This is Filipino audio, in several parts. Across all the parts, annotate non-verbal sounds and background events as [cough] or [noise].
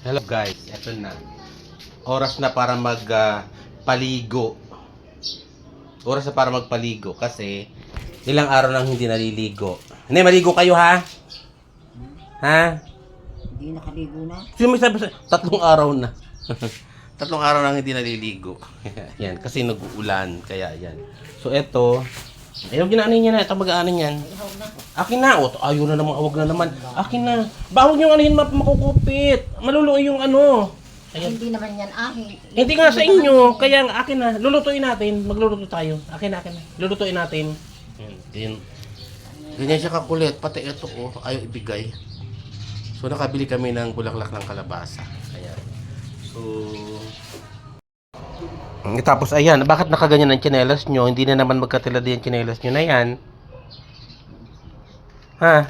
Hello guys, eto na. Oras na para mag paligo. Oras na para magpaligo kasi ilang araw nang hindi naliligo. Hindi, maligo kayo ha? Ha? Hindi nakaligo na. Sino may sabi sa tatlong araw na? [laughs] tatlong araw nang hindi naliligo. [laughs] yan, kasi nag-uulan. Kaya yan. So eto, ayaw ginaanin niya na. Ito mag-aanin yan. Akin na. O, ayaw na naman. Awag na naman. Akin na. Bawag yung yun, map- makukupit. Maluluoy yung ano. Ayan. Hindi naman yan ahin. Hindi nga sa inyo. Kaya nga, akin na. Lulutuin natin. Magluluto tayo. Akin na, akin na. Lulutuin natin. Yan. Ganyan siya kakulit. Pati ito, oh. Ayaw ibigay. So, nakabili kami ng bulaklak ng kalabasa. Ayan. So... Mm, Tapos, ayan. Bakit nakaganyan ang tsinelas nyo? Hindi na naman magkatilad yung tsinelas nyo na yan. Ha?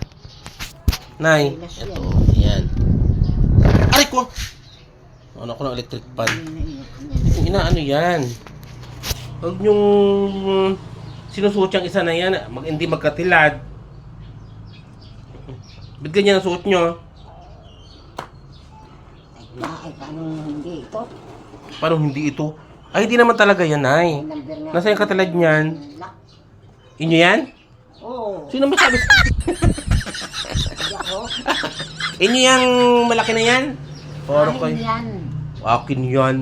Nay. Ito. yan. Ayan. Aray ko! Ano ko ng electric pan? Yung inaano yan. Huwag niyong sinusuot yung isa na yan. Mag, hindi magkatilad. Ba't ganyan ang suot nyo? Ay, paano hindi ito? Paano hindi ito? Ay, hindi naman talaga yan, ay. Number nga. Nasa yung katilad niyan? Inyo yan? Oo. Sino ba sabi? [laughs] Inyo yung malaki na yan? Kayo. yan. Akin yan.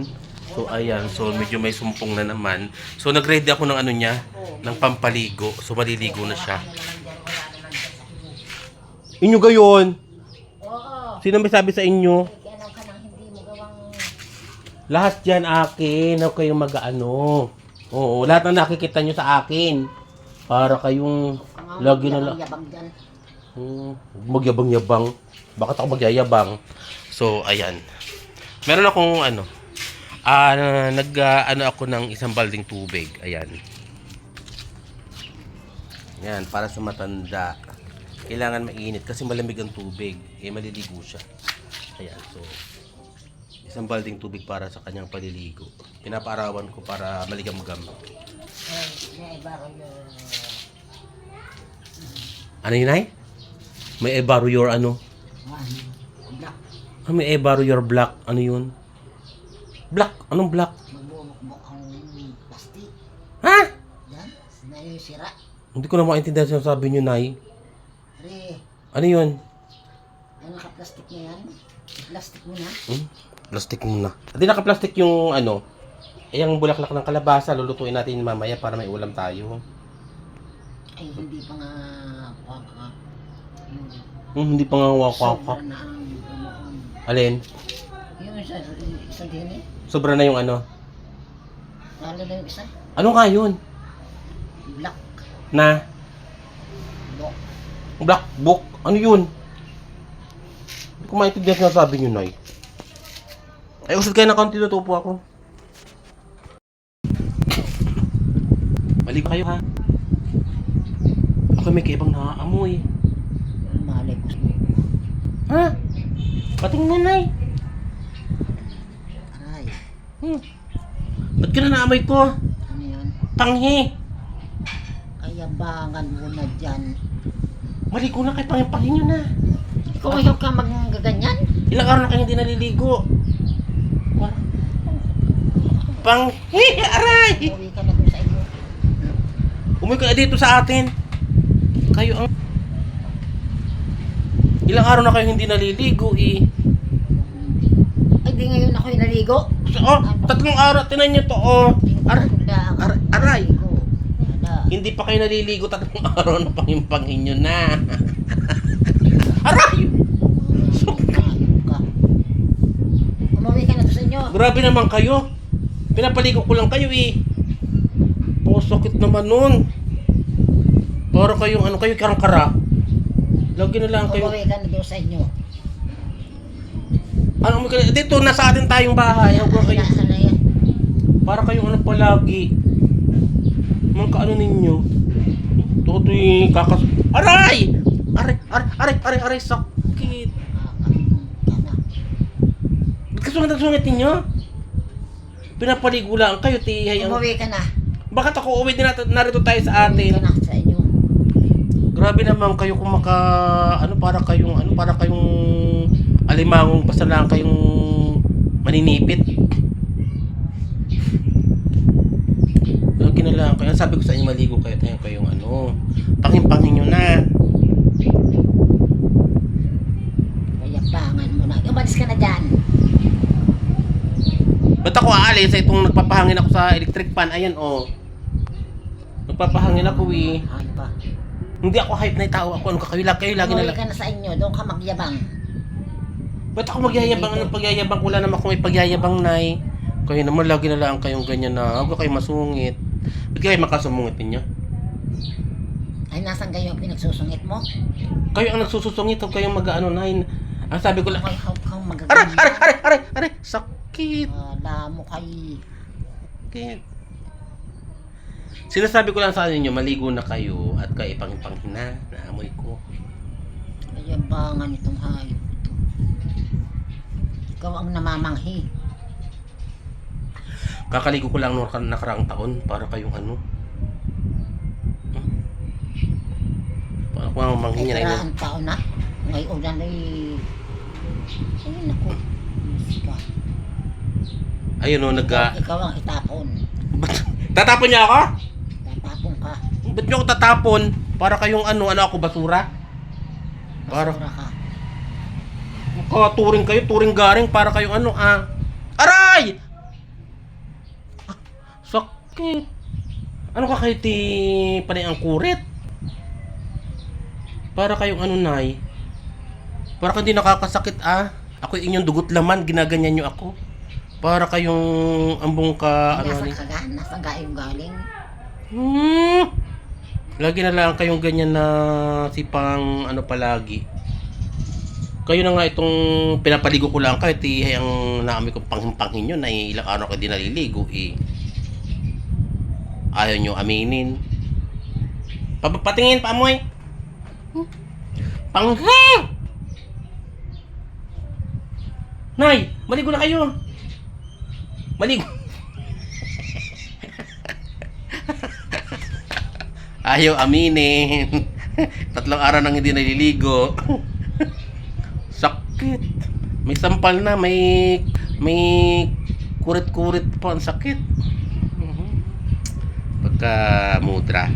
So, ayan. So, medyo may sumpong na naman. So, nag-ready ako ng ano niya, ng pampaligo. So, maliligo na siya. Inyo gayon. Oo. Sino may sabi sa inyo? Kaya lang ka nang hindi mo gawang... Lahat yan akin. Huwag kayong mag-ano. Oo, lahat na nakikita nyo sa akin. Para kayong lagi na lang. Yabang dyan. Hmm, magyabang-yabang. Bakit ako magyayabang? So, ayan. Meron akong ano, ah, nag, ah, ano ako ng isang balding tubig. Ayan. Yan, para sa matanda. Kailangan mainit kasi malamig ang tubig. Eh, maliligo siya. Ayan, so, isang balding tubig para sa kanyang paliligo. Pinapaarawan ko para maligam-gam. Ano yun, ay? May ebaro your ano? Black. Ah, may ebaro your black. Ano yun? Black? Anong black? Magbumukbuk ang plastic. Ha? Yan. Sira. Hindi ko na maintindihan sa sabi nyo, Nay. Re. Ano yun? Ano naka-plastic na yan? Plastic mo na. Hmm? Plastic muna. Hindi naka-plastic yung ano, yung bulaklak ng kalabasa, lulutuin natin mamaya para may ulam tayo. Ay, hindi pa nga kwaka. Yung Hmm, hindi pa nga sobra wakaka. na ang. Alin? Yung isa, isa din eh. Sobra na yung ano. Lalo na yung isa. Ano nga yun? Black. Na? Black. Black book? Ano yun? Hindi ko maintindihan sa sabi nyo, Nay. Ay, usad kayo ng konti, tutupo ako. Mali ba kayo, ha? Ako may kaibang nakaamoy. Malay ko. Ha? Patingin na, Nay. Aray. Hmm. Ba't ka na naamoy ko? Ano yun? Tanghi. Kayabangan mo na dyan. Mali ko na kay pangipangin nyo na. Ikaw ayaw ka magaganyan? Ilang araw na kayo hindi naliligo. Wa- Panghi! [laughs] Aray! Uwi ka na doon sa inyo. Umuwi ka na dito sa atin. Kayo ang... Ilang araw na kayo hindi naliligo eh. Ay, di ngayon ako yung naligo. So, oh, tatlong araw, tinan nyo to, oh. Ar ar- aray. hindi pa kayo naliligo, tatlong [laughs] araw na pangimpangin nyo na. [laughs] aray! Umuwi ka na doon sa inyo. Grabe naman kayo. Pinapaligo ko lang kayo eh. Oh, sakit naman nun. Para kayong ano kayo karang-kara. Lagi na lang kayo. Umuwi ka na doon sa inyo. Ano mo dito nasa atin tayong bahay. Huwag kayo. Nasa na yan. Para kayong ano palagi. Mga kaano ninyo. Tutoy kakas. Aray! Aray, aray, aray, aray, aray, sakit. Kana. Ba't kasungit-sungit ninyo? Pinapaligo lang kayo, tihay. Ang... Umuwi ka na. Bakit ako uwi din natin, narito tayo sa Umuwi ka atin? na sa inyo. Grabe naman kayo kung maka ano para kayong ano para kayong alimangong basta lang kayong Maninipit. Lagi na lang. Kaya sabi ko sa inyo, maligo kayo. Tayo kayong ano. Pangin-pangin nyo na. Kayabangan mo na. Umalis ka na dyan. Ba't ako aalis sa itong nagpapahangin ako sa electric fan? Ayan, oh. Nagpapahangin ako, eh. Ay pa. Hindi ako hype na tao ako. Ano ka kayo? Lagi, kayo lagi na Umuwi lang. ka na sa inyo. Doon ka magyabang. Ba't ako magyayabang? Anong pagyayabang? Wala naman ako may pagyayabang, Nay. Kayo naman, lagi na lang kayong ganyan na. Huwag kayo masungit. Ba't kayo makasumungit ninyo? Ay, nasan kayo ang pinagsusungit mo? Kayo ang nagsususungit. Huwag kayong mag-ano, Nay. Ang sabi ko lang, Ay, kang aray, magaganda. aray, aray, aray, aray, sakit. Wala mo kay... Sakit. Sinasabi ko lang sa inyo, maligo na kayo at kayo ipang-panghina. Naamoy ko. Kayabangan itong hayop. Ikaw ang namamanghi. Kakaligo ko lang noong nakar- nakaraang taon para kayong ano. Hmm? Para ko ang Ay, manghinya na ina. karaan taon na. Ngayon na ay... Ay, naku. Diyos ka. Ayun o, nag... ah, Ikaw ang itapon. Tatapon niya ako? Tatapon ka. Ba't niyo ako tatapon? Para kayong ano, ano ako, basura? Para- Basura ka. Mukha turing kayo, turing garing, para kayong ano, ah. Aray! Sakit. Ano ka kayo ti panay ang kurit? Para kayong ano, nay? Para kang di nakakasakit, ah. Ako inyong dugot laman, ginaganyan nyo ako. Para kayong ambong ka, ano, Nasaan ano, ka ga? Nasaan ka yung galing? Hmm. Lagi na lang kayong ganyan na sipang ano palagi. Kayo na nga itong pinapaligo ko lang kahit eh, ang naamoy kong panghimpanghin nyo na ilang araw kayo di naliligo eh. Ayaw nyo aminin. Pa- patingin, paamoy. Panghi! Nay, maligo na kayo. Maligo. Ayaw aminin. [laughs] Tatlong araw nang hindi naliligo. [laughs] sakit. May sampal na, may may kurit-kurit pa ang sakit. Mhm. Pagka mudra.